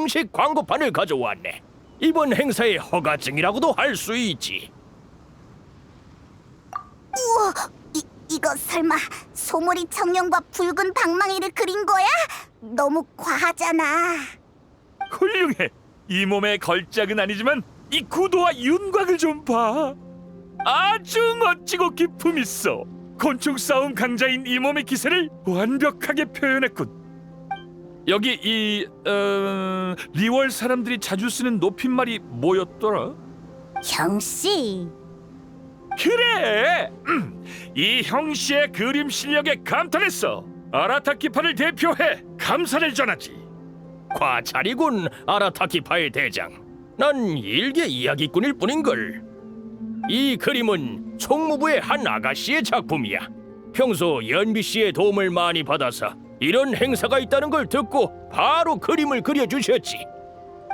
공식 광고판을 가져왔네. 이번 행사의 허가증이라고도 할 수 있지. 우와, 이, 이거 설마 소몰이 청룡과 붉은 방망이를 그린 거야? 너무 과하잖아. 훌륭해. 이 몸의 걸작은 아니지만 이 구도와 윤곽을 좀 봐. 아주 멋지고 기품 있어. 곤충 싸움 강자인 이 몸의 기세를 완벽하게 표현했군. 여기 이 어, 리월 사람들이 자주 쓰는 높임말이 뭐였더라? 형씨, 그래. 음, 이 형씨의 그림 실력에 감탄했어. 아라타키파를 대표해 감사를 전하지. 과찬이군 아라타키파의 대장. 난 일개 이야기꾼일 뿐인걸. 이 그림은 총무부의 한 아가씨의 작품이야. 평소 연비 씨의 도움을 많이 받아서 이런 행사가 있다는 걸 듣고 바로 그림을 그려주셨지.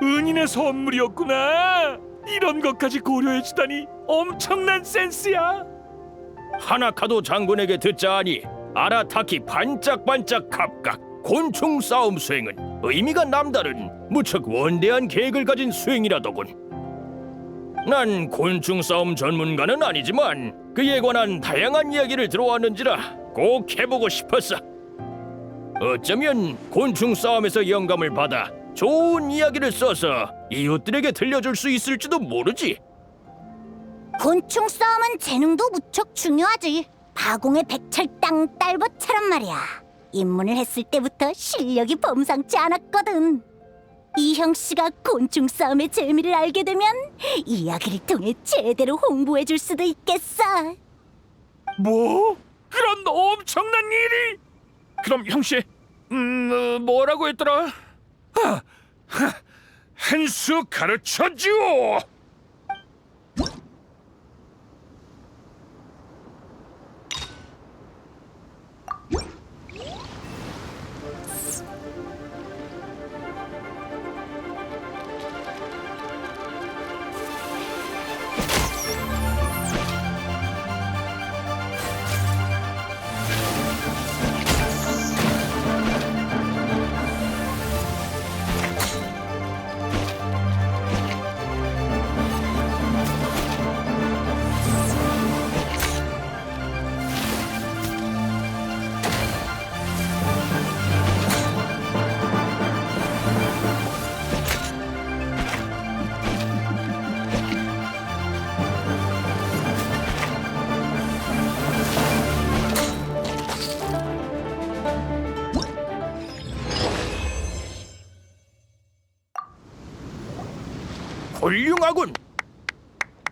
은인의 선물이었구나. 이런 것까지 고려해 주다니 엄청난 센스야. 하나카도 장군에게 듣자하니 아라타키 반짝반짝 갑각 곤충 싸움 수행은 의미가 남다른 무척 원대한 계획을 가진 수행이라더군. 난 곤충 싸움 전문가는 아니지만 그에 관한 다양한 이야기를 들어왔는지라 꼭 해보고 싶었어. 어쩌면 곤충 싸움에서 영감을 받아 좋은 이야기를 써서 이웃들에게 들려줄 수 있을지도 모르지. 곤충 싸움은 재능도 무척 중요하지. 바공의 백철땅 딸보처럼 말이야. 입문을 했을 때부터 실력이 범상치 않았거든. 이형 씨가 곤충 싸움의 재미를 알게 되면 이야기를 통해 제대로 홍보해 줄 수도 있겠어. 뭐? 그런 엄청난 일이? 그럼 형씨, 음 어, 뭐라고 했더라? 아, 한수 가르쳐 주 훌륭하군.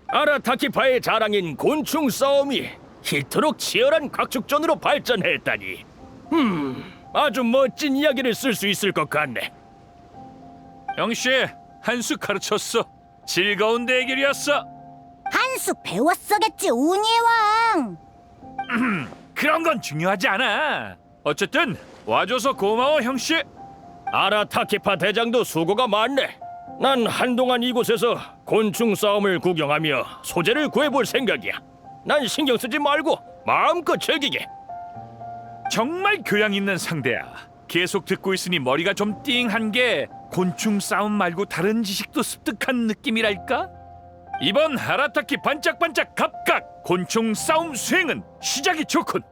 아라타키파의 자랑인 곤충 싸움이 이토록 치열한 각축전으로 발전했다니. 음, 아주 멋진 이야기를 쓸 수 있을 것 같네. 형씨, 한 수 가르쳤어. 즐거운 대결이었어. 한 수 배웠어겠지 운이의 왕. 그런 건 중요하지 않아. 어쨌든 와줘서 고마워 형씨. 아라타키파 대장도 수고가 많네. 난 한동안 이곳에서 곤충 싸움을 구경하며 소재를 구해볼 생각이야. 난 신경 쓰지 말고 마음껏 즐기게. 정말 교양 있는 상대야. 계속 듣고 있으니 머리가 좀 띵한 게 곤충 싸움 말고 다른 지식도 습득한 느낌이랄까? 이번 하라타키 반짝반짝 갑각 곤충 싸움 수행은 시작이 좋군.